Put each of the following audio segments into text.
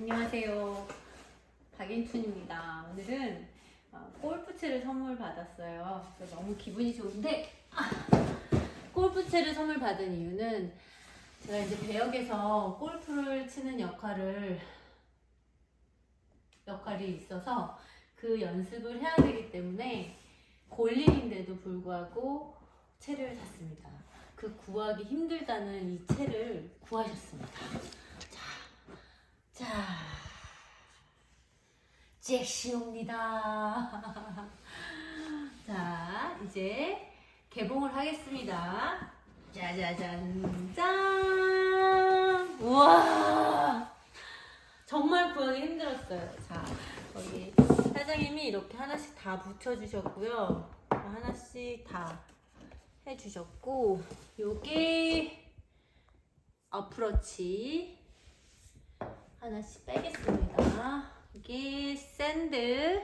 안녕하세요. 박인춘입니다. 오늘은 어, 골프채를 선물 받았어요. 그래서 너무 기분이 좋은데 아, 골프채를 선물 받은 이유는 제가 이제 배역에서 골프를 치는 역할을 역할이 있어서 그 연습을 해야 되기 때문에 골림인데도 불구하고 채를 샀습니다. 그 구하기 힘들다는 이 채를 구하셨습니다. 자, 잭시옵니다. 자, 이제 개봉을 하겠습니다. 짜자잔, 짠! 우와! 정말 구하기 힘들었어요. 자, 거기 사장님이 이렇게 하나씩 다 붙여주셨고요. 하나씩 다 해주셨고, 요게 어프로치 하나씩 빼겠습니다. 여기 샌드,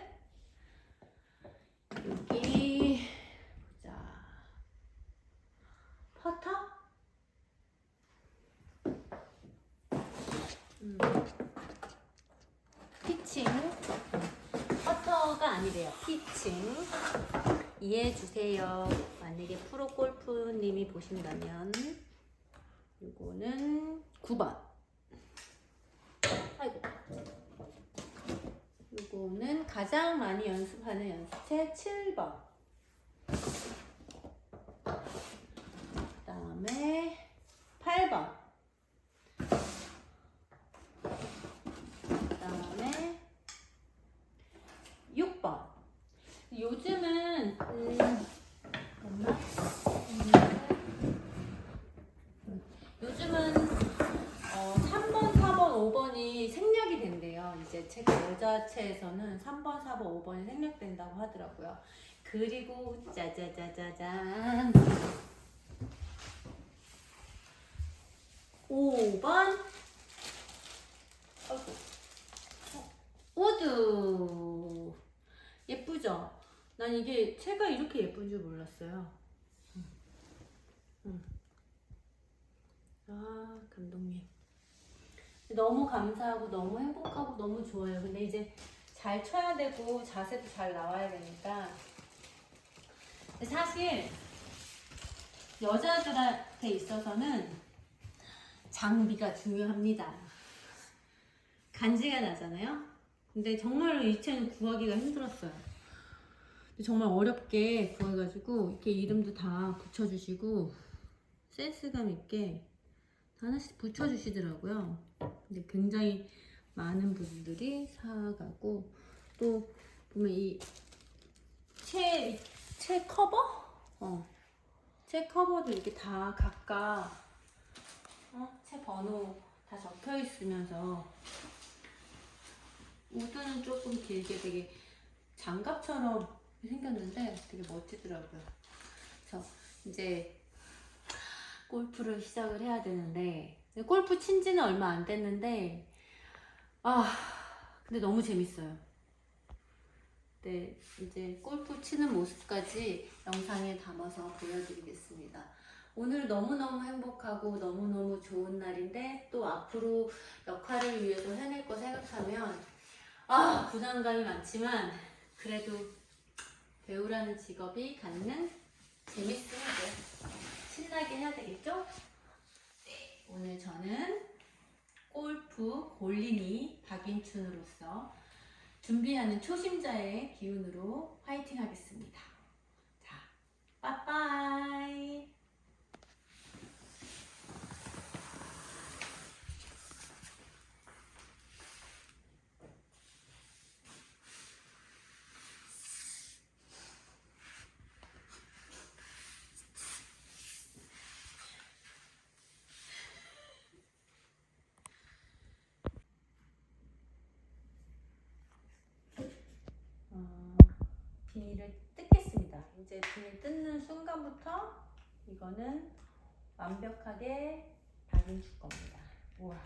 여기 보자 퍼터, 음. 피칭, 퍼터가 아니래요. 피칭 이해해 주세요. 만약에 프로 골프님이 보신다면 이거는 9번. 25는 가장 많이 연습하는 연습체 7번. 그 다음에 8번. 여자체에서는 3번, 4번, 5번이 생략된다고 하더라고요. 그리고 짜자자자잔. 5번. 아이고. 어, 우드 예쁘죠? 난 이게 채가 이렇게 예쁜 줄 몰랐어요. 아 감독님 너무 감사하고 너무 행복하고 너무 좋아요. 근데 이제 잘 쳐야 되고 자세도 잘 나와야 되니까 사실 여자들한테 있어서는 장비가 중요합니다. 간지가 나잖아요. 근데 정말로 이 채는 구하기가 힘들었어요. 정말 어렵게 구해가지고 이렇게 이름도 다 붙여주시고 센스감 있게 다 하나씩 붙여주시더라고요. 근데 굉장히 많은 분들이 사가고 또 보면 이 채, 채 커버? 어. 채 커버도 이렇게 다 각각 어? 채 번호 다 적혀 있으면서 우드는 조금 길게 되게 장갑처럼 생겼는데 되게 멋지더라고요. 그래서 이제 골프를 시작을 해야 되는데 골프 친 지는 얼마 안 됐는데 아 근데 너무 재밌어요. 네 이제 골프 치는 모습까지 영상에 담아서 보여드리겠습니다. 오늘 너무너무 행복하고 너무너무 좋은 날인데 또 앞으로 역할을 위해서 해낼 거 생각하면 아 부담감이 많지만 그래도 배우라는 직업이 갖는 재밌음을 신나게 해야 되겠죠? 네, 오늘 저는 골프 골린이 박인춘으로서 준비하는 초심자의 기운으로 화이팅 하겠습니다. 자, 빠빠이. 어, 비닐을 뜯겠습니다. 이제 비닐 뜯는 순간부터 이거는 완벽하게 박인줄 겁니다. 우와,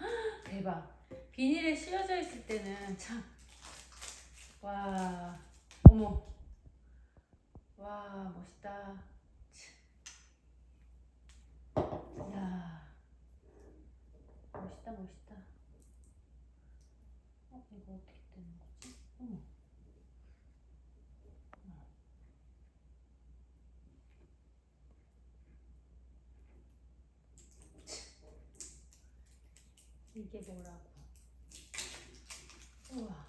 헉, 대박. 비닐에 씌워져 있을 때는 참, 와, 어머, 와, 멋있다. 참. 야, 멋있다, 멋있다. 이거 어떻게 되는 거지? 어머. 이게 뭐라고? 우와.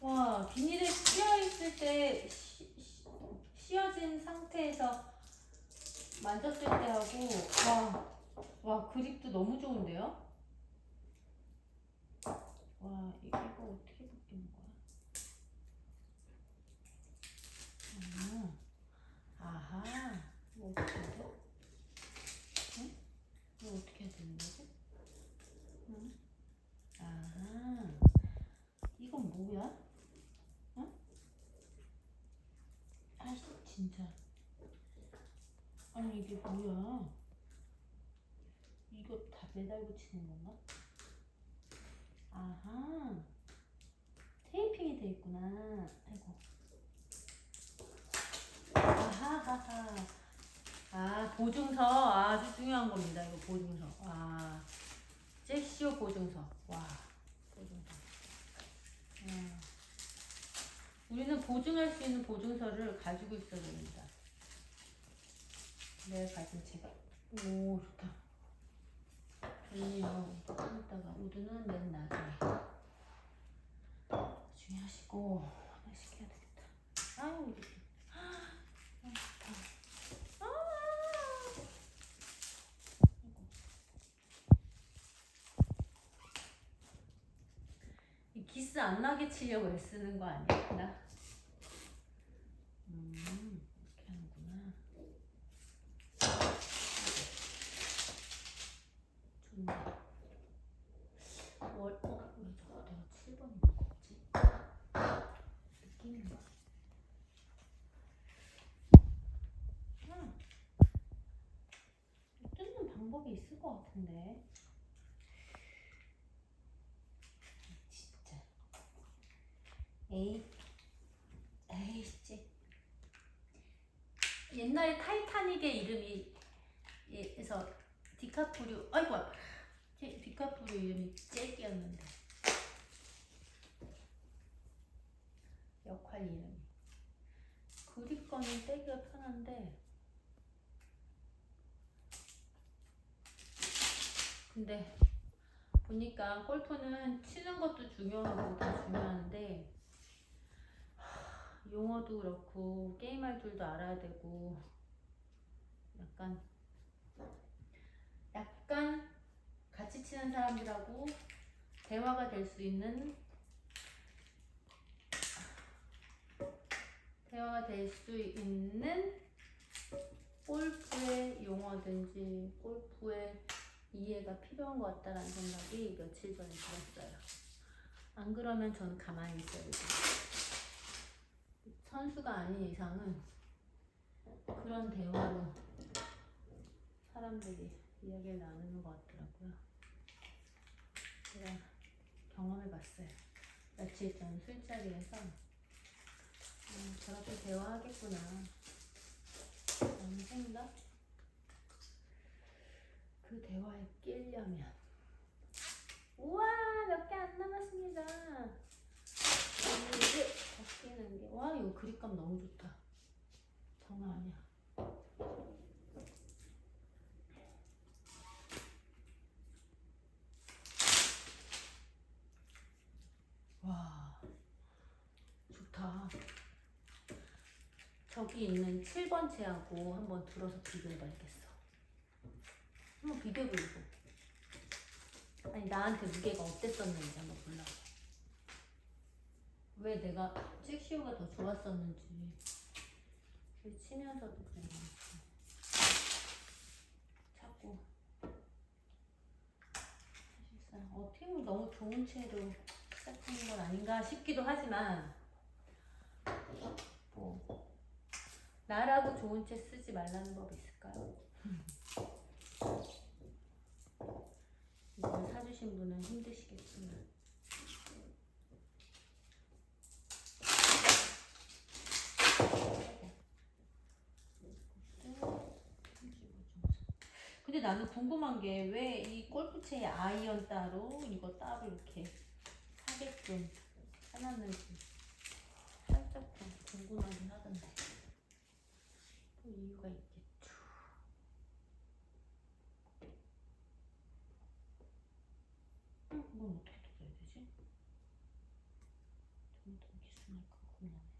와, 비닐에 씌어 있을 때 씌어진 상태에서 만졌을 때하고 와, 와 그립도 너무 좋은데요? 와, 이- 이거 어떻게 바뀌는 거야? 아, 아하, 이거 어떻게 돼? 응? 이거 어떻게 해야 되는 거지? 응? 아하, 이건 뭐야? 응? 아, 진짜. 아니 이게 뭐야? 이거 다 매달 붙이는 건가? 아하 테이핑이 돼 있구나. 아이고. 아하하하. 아 보증서 아주 중요한 겁니다. 이거 보증서. 와 잭시오 보증서. 와 보증서. 음. 우리는 보증할 수 있는 보증서를 가지고 있어야 됩니다. 내가 가진 제가 오 좋다. 좋네요. 좀 이따가 우드는 맨 나중에. 나중에 하시고 하나씩 해야 되겠다 아유 이렇게 아 좋다 아 아이고. 이 기스 안 나게 치려고 애쓰는 거 아니야? 음 어, 왜 저거 내가 7번 있는 거지? 느낌인가? 응. 뜯는 방법이 있을 것 같은데. 진짜. 에이, 에이, 씨. 옛날에 타이타닉의 이름이, 에서 디카프리오 아이고 디- 디카프리오 이름이 잭이었는데. 역할 이름이. 그립감이 떼기가 편한데. 근데 보니까 골프는 치는 것도 중요하고 다 중요한데 하, 용어도 그렇고 게임할 줄도 알아야 되고 약간 약간 같이 치는 사람들하고 대화가 될 수 있는 대화가 될 수 있는 골프의 용어든지 골프의 이해가 필요한 것 같다라는 생각이 며칠 전에 들었어요. 안 그러면 저는 가만히 있어야 돼요. 선수가 아닌 이상은 그런 대화로 사람들이 이야기를 나누는 것 같더라고요. 제가 경험해 봤어요. 며칠 전 술자리에서 음, 저렇게 대화하겠구나. 라는 생각? 그 대화에 끼려면. 우와! 몇 개 안 남았습니다. 이제 바뀌는 게와 이거 그립감 너무 좋다. 장난 아니야. 와 좋다. 저기 있는 7번 채하고 한번 들어서 비교해봐야겠어. 한번 비교해보고. 아니 나한테 무게가 어땠었는지 한번 보려고 왜 내가 잭시오가 더 좋았었는지. 그 치면서도 그랬는지 자꾸. 사실상 어떻게 보면 너무 좋은 채로 시작하는 건 아닌가 싶기도 하지만 뭐. 나라고 좋은 채 쓰지 말라는 법이 있을까요? 이걸 사주신 분은 힘드시겠지만 근데 나는 궁금한 게 왜 이 골프채에 아이언 따로 이거 따로 이렇게 하게끔 해놨는지 살짝 좀 궁금하긴 하던데 또 이유가 있겠죠. 응, 이건 어떻게 뜯어야 되지? 점점 기술할까 고민하네.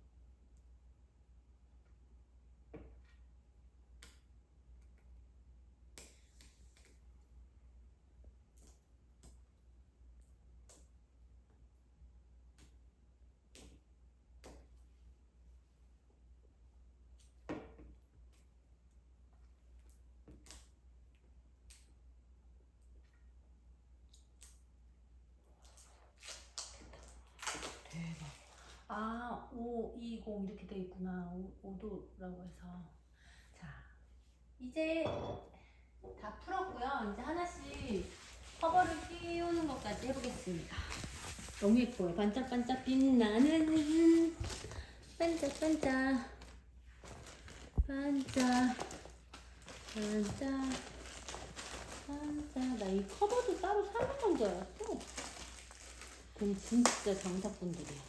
520 이렇게 돼 있구나. 5, 5도라고 해서. 자, 이제 다 풀었고요. 이제 하나씩 커버를 끼우는 것까지 해보겠습니다. 너무 예뻐요. 반짝반짝 빛나는 반짝반짝 반짝 반짝 반짝 나 이 커버도 따로 사는 건 줄 알았어. 그럼 진짜 정답분들이야.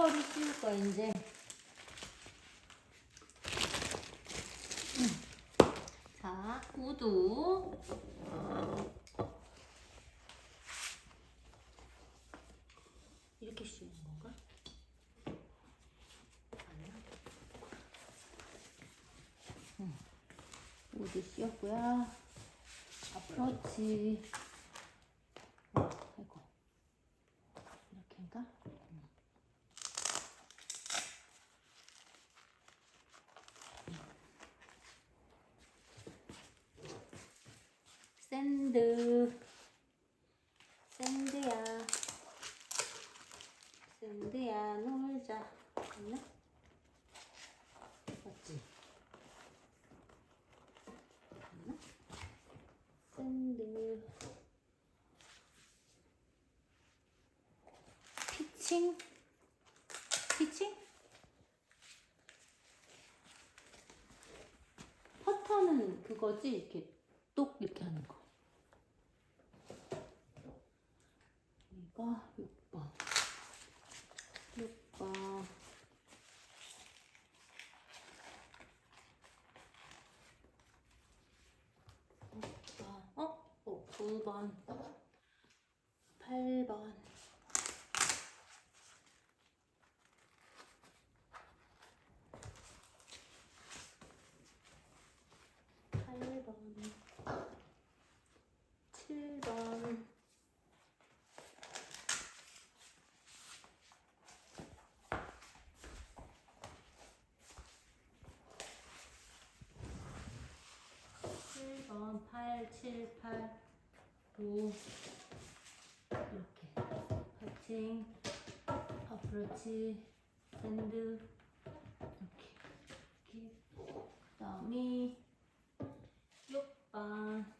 커버를 씌울 거야 이제. 음. 자, 구두. 이렇게 씌우는 건가? 아니야. 음. 구두 씌웠고요. 앞으로치. 어, 아이고. 이렇게인가? 샌드 샌드야 샌드야 놀자 맞나? 맞지? 맞나? 샌드 피칭 피칭? 퍼터는 그거지 이렇게 똑 이렇게 하는 거. 이거 6번. 6번. 어? 어, 9번. 8번. 팔번 7번 칠번 8, 7, 8, 9 이렇게. 파칭 어프로치. 샌드. 이렇게. 이렇게. 그 6번 6번